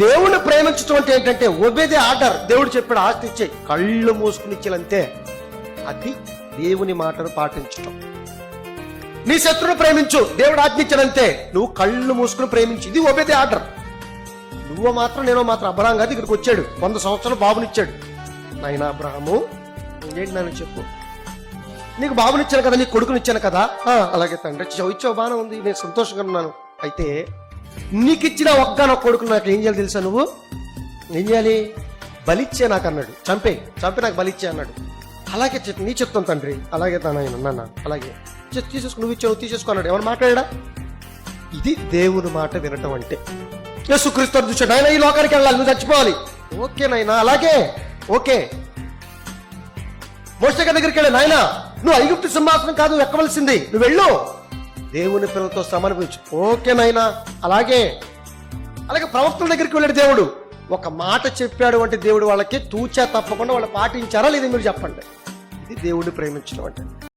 దేవుణ్ణి ప్రేమించడం అంటే ఏంటంటే ఒబేదే ఆర్డర్. దేవుడు చెప్పాడు ఆస్తి ఇచ్చే. కళ్ళు మూసుకుని ఇచ్చేలంతే అది దేవుని మాటను పాటించటం. నీ శత్రువును ప్రేమించు. దేవుడు ఆజ్ఞించడంతే నువ్వు కళ్ళు మూసుకుని ప్రేమించు. ఇది ఒబేదే ఆర్డర్. నువ్వు మాత్రం నేను మాత్రం అబ్రహాం కాదు ఇక్కడికి వచ్చాడు. వంద సంవత్సరాలు బాబునిచ్చాడు. నాయన అబ్రహము ఏంటి నన్ను చెప్పు? నీకు బాబునిచ్చాను కదా నీ కొడుకునిచ్చాను కదా? అలాగే తండ్రి. చ- ఇచ్చావు బాగానే ఉంది. నేను సంతోషంగా ఉన్నాను. అయితే నీకు ఇచ్చిన ఒక్కనొక్క కొడుకు నాకు ఏం చేయాలి తెలుసా నువ్వు? ఏం చేయాలి? బలిచ్చే నాకు అన్నాడు. చంపే చంపే నాకు బలిచ్చే అన్నాడు. అలాగే చెప్ నీ చెప్తాను తండ్రి. అలాగే తన ఆయన నాన్న అలాగే. తీసేసుకు నువ్వు ఇచ్చావు తీసేసుకో అన్నాడు. ఎవరు మాట్లాడా ఇది దేవుని మాట వినటం అంటే. యేసుక్రీస్తు చూసాడు ఆయన ఈ లోకానికి వెళ్ళాలి నువ్వు చచ్చిపోవాలి. ఓకే నాయనా అలాగే. ఓకే. మోసక దగ్గరికి వెళ్ళి నాయన. నువ్వు ఐగుప్తు సింహాసనం కాదు ఎక్కవలసింది. నువ్వు వెళ్ళు. దేవుని పిల్లలతో సమర్పించు. ఓకే నాయనా? అలాగే. అలాగే ప్రవక్తల దగ్గరికి వెళ్ళాడు దేవుడు. ఒక మాట చెప్పాడు అంటే దేవుడు వాళ్ళకి తూచా తప్పకుండా వాళ్ళు పాటించారా లేదా మీరు చెప్పండి. ఇది దేవుడిని ప్రేమించడం అంటే.